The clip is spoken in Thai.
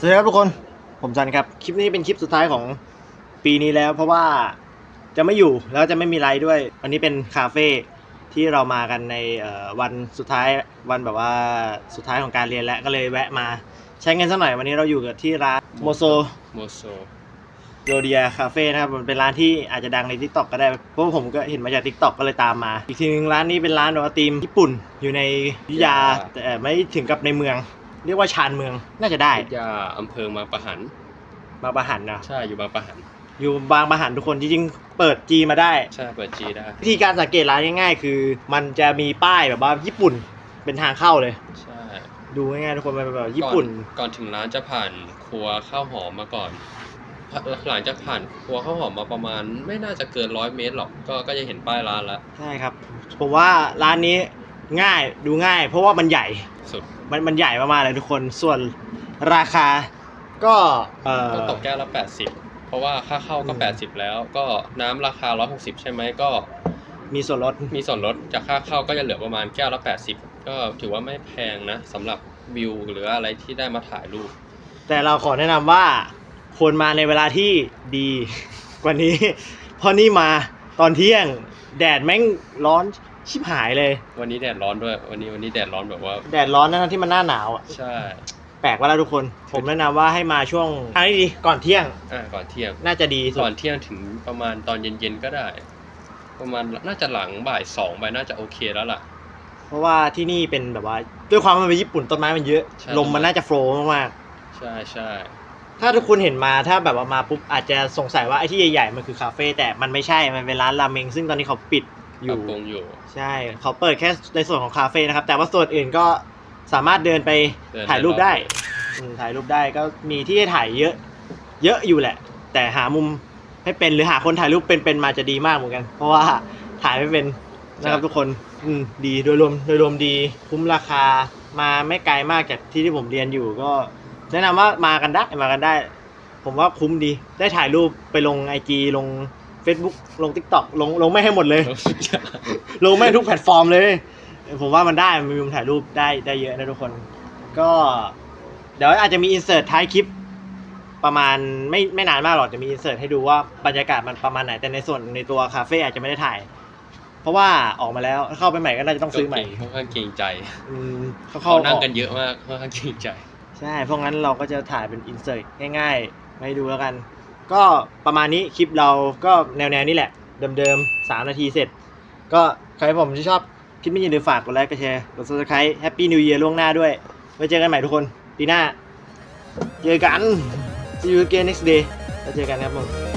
สวัสดีครับทุกคน ผมจันครับ คลิปนี้เป็นคลิปสุดท้ายของปีนี้แล้ว เพราะว่าจะไม่อยู่แล้วจะไม่มีไลฟ์ด้วยวันนี้เป็นคาเฟ่ที่เรามากันในเอ่อวันสุดท้ายวันแบบว่าสุดท้ายของการเรียนแล้วก็เลยแวะมาใช้เงินสักหน่อยวันนี้เราอยู่กับที่ร้านโมโซโมโซโรเดียคาเฟ่นะครับมันเป็นร้านที่อาจจะดังใน t ิ k t o k ก็ได้ เพราะว่าผมก็เห็นมาจาก t ิ k t o k ก็เลยตามมา อีกทีนึงร้านนี้เป็นร้านแบบว่าธีมญี่ปุ่นอยู่ในอยุธยาแต่ไม่ถึงกับในเมือง เรียกว่าชานเมืองน่าจะได้ยาอำเภอมาประหันมาประหันนะใช่อยู่บางประหันอยู่บางประหันทุกคนจริงๆเปิดจีมาได้ ใช่เปิดจีได้วิธีการสังเกตร้านง่ายๆ คือ มันจะมีป้ายแบบว่าญี่ปุ่นเป็นทางเข้าเลย ใช่ดูง่ายๆทุกคนมันเป็นแบบญี่ปุ่นก่อก่อนถึงร้านจะผ่านครัวข้าวหอมมาก่อนหลังจากผ่านครัวข้าวหอมมาประมาณ ไม่น่าจะเกินร้อยเมตรหรอกก็ก็จะเห็นป้ายร้านแล้วใช่ครับผมว่าร้านนี้ ง่ายดูง่าย เพราะว่ามันใหญ่สุดมันมันใหญ่มากๆเลยทุกคนส่วนราคาก็เอ่อก็ตกแก้วละ80เพราะว่าค่าเข้าก็อืม80แล้ว ก็น้ำราคา160ใช่ไหมก็มีส่วนลดมีส่วนลดจากค่าเข้าก็จะเหลือประมาณแก้วละ80ก็ถือว่าไม่แพงนะสำหรับวิวหรืออะไรที่ได้มาถ่ายรูป แต่เราขอแนะนำว่าควรมาในเวลาที่ดีกว่านี้ เพราะนี่มาตอนเที่ยงแดดแม่งร้อน ชิบหายเลย วันนี้แดดร้อนด้วย วันนี้วันนี้แดดร้อนแบบว่า แดดร้อนนะที่มันหน้าหนาวอะ ใช่แปลกว่าแล้วทุกคน ผมแนะนำว่าให้มาช่วงอันนี้ดีก่อนเที่ยง อ่าก่อนเที่ยง น่าจะดีสุดก่อนเที่ยงถึงประมาณตอนเย็นๆก็ได้ ประมาณน่าจะหลังบ่ายสองไปน่าจะโอเคแล้วล่ะ เพราะว่าที่นี่เป็นแบบว่า ด้วยความมันเป็นญี่ปุ่นต้นไม้มันเยอะใช่ลมมันน่าจะโฟล์มากใช่ใช่ๆถ้าทุกคนเห็นมาถ้าแบบว่ามาปุ๊บอาจจะสงสัยว่าไอ้ที่ใหญ่ๆมันคือคาเฟ่แต่มันไม่ใช่มันเป็นร้านราเมงซึ่งตอนนี้เขาปิด อปรัยู่บปรุงอยู่ ใช่เขาเปิดแค่ในส่วนของคาเฟ่นะครับ แต่ว่าส่วนอื่นก็สามารถเดินไปเดินถ่ายรูปได้ได้รอบอืมถ่ายรูปได้ก็มีที่ให้ถ่ายเยอะ เยอะอยู่แหละ แต่หามุมให้เป็นหรือหาคนถ่ายรูปเป็นๆมาจะดีมากเหมือนกัน เพราะว่าถ่ายไม่เป็นนะครับทุกคนอืมดีโดยรวมโดยรวมดีคุ้มราคามาไม่ไกลมากจากที่ที่ผมเรียนอยู่ก็ แนะนำว่ามากันได้มากันได้ ผมว่าคุ้มดีได้ถ่ายรูปไปลงไอจีลง Facebook ลง TikTok ลงลงไม่ให้หมดเลย ลงไม่ทุกแพลตฟอร์มเลย ผมว่ามันได้มันมีมุมถ่ายรูปได้ได้เยอะนะทุกคน ก็ เดี๋ยวอาจจะมีอินเสิร์ตท้ายคลิป ประมาณไม่ไม่นานมากหรอกจะมีอินเสิร์ตให้ดูว่าบรรยากาศมันประมาณไหนแต่ในส่วนในตัวคาเฟ่อาจจะไม่ได้ถ่าย เพราะว่าออกมาแล้วเข้าไปใหม่ก็น่าจะต้องซื้อใหม่ค่อนข้างเกรงใจอืมเขาเขาเข้านั่งออกกันเยอะมากค่อนข้างเกรงใจ ใช่เพราะงั้นเราก็จะถ่ายเป็นอินเสิร์ตง่ายๆมาให้ดูแล้วกัน ก็ประมาณนี้คลิปเราก็แนวๆนี้แหละ เดิมๆ3 นาทีเสร็จ ก็ใครผมที่ชอบคลิปนี้อย่าลืมฝากกดไลค์กดแชร์กด subscribe Happy New Year ล่วงหน้าด้วยไว้เจอกันใหม่ทุกคนปีหน้า เจอกัน see you again next day แล้วเจอกันครับผม